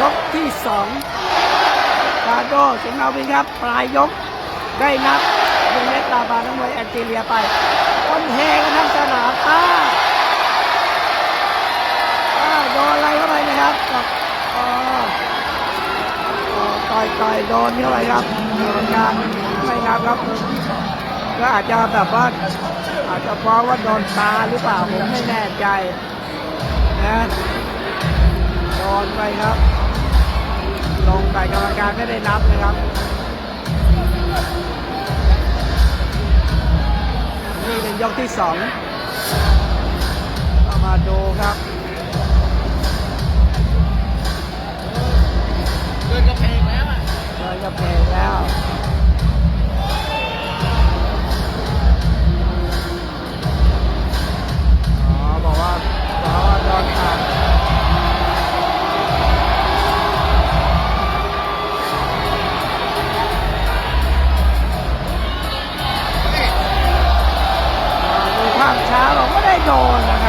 ยกที่สองกาโดสิงห์นาวินครับ ปลายยกได้นับเดนเนสลาบานักมวยแอนติเลียไปคนเฮกันทั้งสนามอ้าอ้าโดนอะไรเข้าไปนะครับกับอ๋อต่อยต่อยโดนเข้าไปครับกรรมการไม่นับครับก็อาจจะแบบว่าอาจจะฟ้องว่าโดนตาหรือเปล่าผมไม่แน่ใจนะโดนไปครับ ลงไปกรรมการไม่ได้นับนะครับนี่เป็นยกที่สองมาดูครับเดินกระเพงแล้วอะเดินกระเพงแล้ว ช้าเราม่ได้โดนนะ